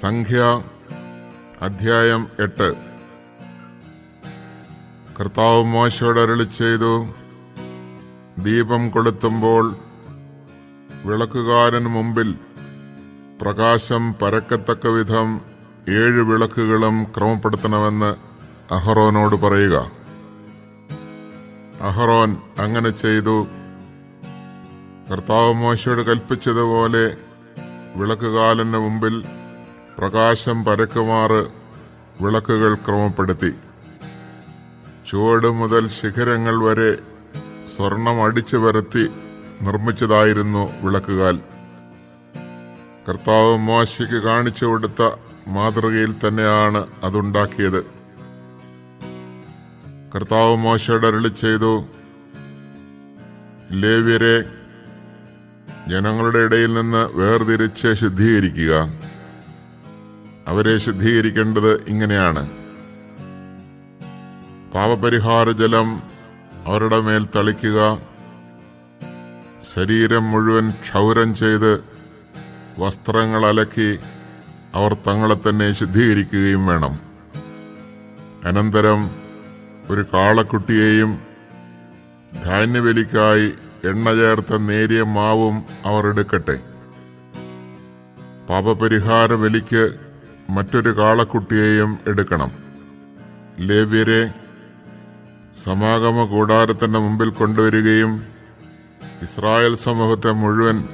സംഖ്യ അധ്യായം എട്ട്. കർത്താവ് മോശയോട് അരളി ചെയ്തു ദീപം കൊളുത്തുമ്പോൾ വിളക്കുകാരന് മുമ്പിൽ പ്രകാശം പരക്കത്തക്ക വിധം ഏഴ് വിളക്കുകളും ക്രമപ്പെടുത്തണമെന്ന് അഹറോനോട് പറയുക. അഹറോൻ അങ്ങനെ ചെയ്തു. കർത്താവ് മോശയോട് കൽപ്പിച്ചതുപോലെ വിളക്കുകാലന് മുമ്പിൽ പ്രകാശം പരക്കുമാറ് വിളക്കുകൾ ക്രമപ്പെടുത്തി. ചുവട് മുതൽ ശിഖരങ്ങൾ വരെ സ്വർണം അടിച്ചു വരുത്തി നിർമ്മിച്ചതായിരുന്നു വിളക്കുകാൽ. കർത്താവ് മോശയ്ക്ക് കാണിച്ചു കൊടുത്ത മാതൃകയിൽ തന്നെയാണ് അതുണ്ടാക്കിയത്. കർത്താവ് മോശയുടെ അരളി ചെയ്തു ലേവ്യരെ ജനങ്ങളുടെ ഇടയിൽ നിന്ന് വേർതിരിച്ച് ശുദ്ധീകരിക്കുക. അവരെ ശുദ്ധീകരിക്കേണ്ടത് ഇങ്ങനെയാണ്. പാപപരിഹാര ജലം അവരുടെ മേൽ തളിക്കുക. ശരീരം മുഴുവൻ ക്ഷൗരം ചെയ്ത് വസ്ത്രങ്ങൾ അലക്കി അവർ തങ്ങളെ തന്നെ ശുദ്ധീകരിക്കുകയും വേണം. അനന്തരം ഒരു കാളക്കുട്ടിയെയും ധാന്യവലിക്കായി എണ്ണ ചേർത്ത നേരിയ മാവും അവർ എടുക്കട്ടെ. പാപപരിഹാര ബലിക്ക് മറ്റൊരു കാളക്കുട്ടിയെയും എടുക്കണം. ലേവ്യരെ സമാഗമ കൂടാരത്തിന്റെ മുമ്പിൽ കൊണ്ടുവരികയും ഇസ്രായേൽ സമൂഹത്തെ മുഴുവൻ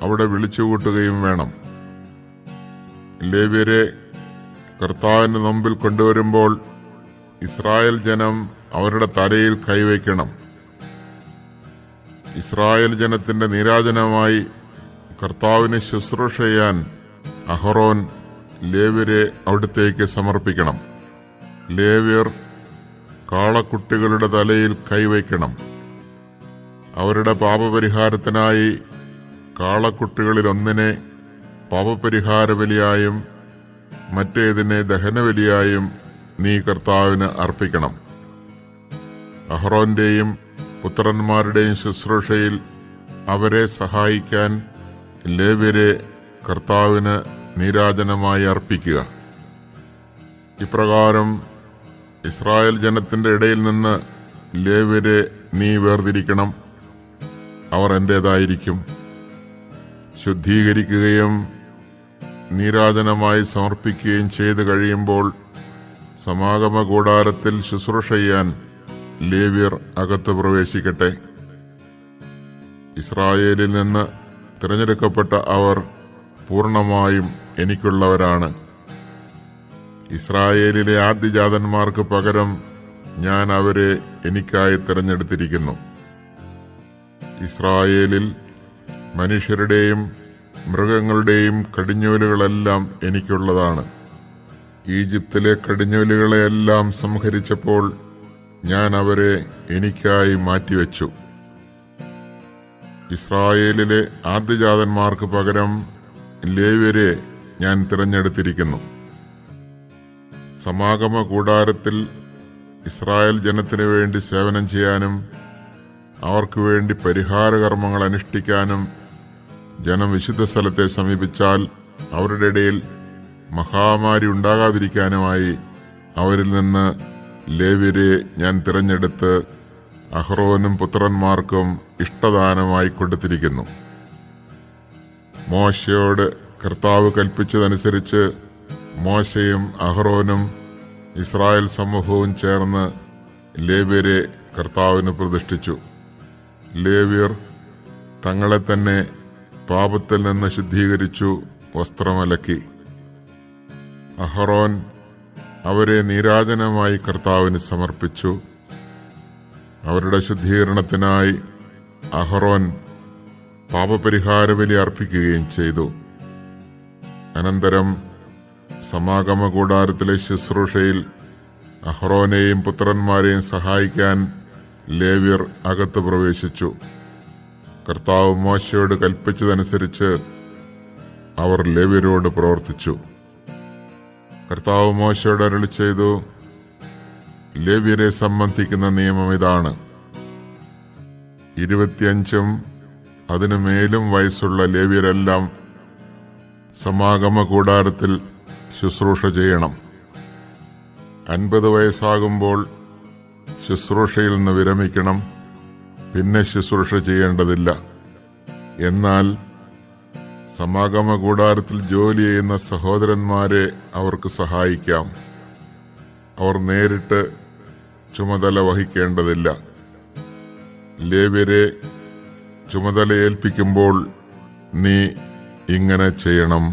അവിടെ വിളിച്ചുകൂട്ടുകയും വേണം. ലേവ്യരെ കർത്താവിന് മുമ്പിൽ കൊണ്ടുവരുമ്പോൾ ഇസ്രായേൽ ജനം അവരുടെ തലയിൽ കൈവയ്ക്കണം. ഇസ്രായേൽ ജനത്തിന്റെ നീരാജനമായി കർത്താവിന് ശുശ്രൂഷ ചെയ്യാൻ അഹറോൻ ലേവ്യരെ അവിടത്തേക്ക് സമർപ്പിക്കണം. ലേവ്യർ കാളക്കുട്ടികളുടെ തലയിൽ കൈവയ്ക്കണം. അവരുടെ പാപപരിഹാരത്തിനായി കാളക്കുട്ടികളിലൊന്നിനെ പാപപരിഹാര ബലിയായും മറ്റേതിനെ ദഹനബലിയായും നീ കർത്താവിന് അർപ്പിക്കണം. അഹ്റോന്റെയും പുത്രന്മാരുടെയും ശുശ്രൂഷയിൽ അവരെ സഹായിക്കാൻ ലേവ്യരെ കർത്താവിന് നീരാജനമായി അർപ്പിക്കുക. ഇപ്രകാരം ഇസ്രായേൽ ജനത്തിന്റെ ഇടയിൽ നിന്ന് ലേവരെ നീ വേർതിരിക്കണം. അവർ എന്റേതായിരിക്കും ശുദ്ധീകരിക്കുകയും നീരാജനമായി സമർപ്പിക്കുകയും ചെയ്തു കഴിയുമ്പോൾ സമാഗമ കൂടാരത്തിൽ ശുശ്രൂഷ ചെയ്യാൻ ലേവ്യർ അകത്ത് പ്രവേശിക്കട്ടെ. ഇസ്രായേലിൽ നിന്ന് തിരഞ്ഞെടുക്കപ്പെട്ട അവർ പൂർണമായും എനിക്കുള്ളവരാണ്. ഇസ്രായേലിലെ ആദ്യജാതന്മാർക്ക് പകരം ഞാൻ അവരെ എനിക്കായി തിരഞ്ഞെടുത്തിരിക്കുന്നു. ഇസ്രായേലിൽ മനുഷ്യരുടെയും മൃഗങ്ങളുടെയും കടിഞ്ഞൂലുകളെല്ലാം എനിക്കുള്ളതാണ്. ഈജിപ്തിലെ കടിഞ്ഞൂലുകളെയെല്ലാം സംഹരിച്ചപ്പോൾ ഞാൻ അവരെ എനിക്കായി മാറ്റിവെച്ചു. ഇസ്രായേലിലെ ആദ്യജാതന്മാർക്ക് പകരം ലേവ്യരെ ഞാൻ തിരഞ്ഞെടുത്തിരിക്കുന്നു. സമാഗമ കൂടാരത്തിൽ ഇസ്രായേൽ ജനത്തിനു വേണ്ടി സേവനം ചെയ്യാനും അവർക്ക് വേണ്ടി പരിഹാരകർമ്മങ്ങൾ അനുഷ്ഠിക്കാനും ജനം വിശുദ്ധ സ്ഥലത്തെ സമീപിച്ചാൽ അവരുടെ ഇടയിൽ മഹാമാരി ഉണ്ടാകാതിരിക്കാനുമായി അവരിൽ നിന്ന് ലേവ്യരെ ഞാൻ തിരഞ്ഞെടുത്ത് അഹ്റോനും പുത്രന്മാർക്കും ഇഷ്ടദാനമായി കൊടുത്തിരിക്കുന്നു. മോശയോട് കർത്താവ് കൽപ്പിച്ചതനുസരിച്ച് മോശയും അഹ്റോനും ഇസ്രായേൽ സമൂഹവും ചേർന്ന് ലേവ്യരെ കർത്താവിന് പ്രതിഷ്ഠിച്ചു. ലേവ്യർ തങ്ങളെ തന്നെ പാപത്തിൽ നിന്ന് ശുദ്ധീകരിച്ചു വസ്ത്രമലക്കി. അഹറോൻ അവരെ നീരാജനമായി കർത്താവിന് സമർപ്പിച്ചു. അവരുടെ ശുദ്ധീകരണത്തിനായി അഹറോൻ പാപപരിഹാര ബലി അർപ്പിക്കുകയും ചെയ്തു. അനന്തരം സമാഗമ കൂടാരത്തിലെ ശുശ്രൂഷയിൽ അഹ്റോനെയും പുത്രന്മാരെയും സഹായിക്കാൻ ലേവ്യർ അകത്ത് പ്രവേശിച്ചു. കർത്താവ് മോശയോട് കൽപ്പിച്ചതനുസരിച്ച് അവർ ലേവ്യരോട് പ്രവർത്തിച്ചു. കർത്താവ് മോശയോട് അരളി ചെയ്തു ലേവ്യരെ സംബന്ധിക്കുന്ന നിയമം ഇതാണ്. ഇരുപത്തിയഞ്ചും അതിനു മേലും വയസ്സുള്ള ലേവ്യരെല്ലാം സമാഗമ കൂടാരത്തിൽ ശുശ്രൂഷ ചെയ്യണം. അൻപത് വയസ്സാകുമ്പോൾ ശുശ്രൂഷയിൽ നിന്ന് വിരമിക്കണം. പിന്നെ ശുശ്രൂഷ ചെയ്യേണ്ടതില്ല. എന്നാൽ സമാഗമ കൂടാരത്തിൽ ജോലി ചെയ്യുന്ന സഹോദരന്മാരെ അവർക്ക് സഹായിക്കാം. അവർ നേരിട്ട് ചുമതല വഹിക്കേണ്ടതില്ല. ലേവ്യരെ ചുമതല ഏൽപ്പിക്കുമ്പോൾ നീ ഇങ്ങനെ ചെയ്യണം.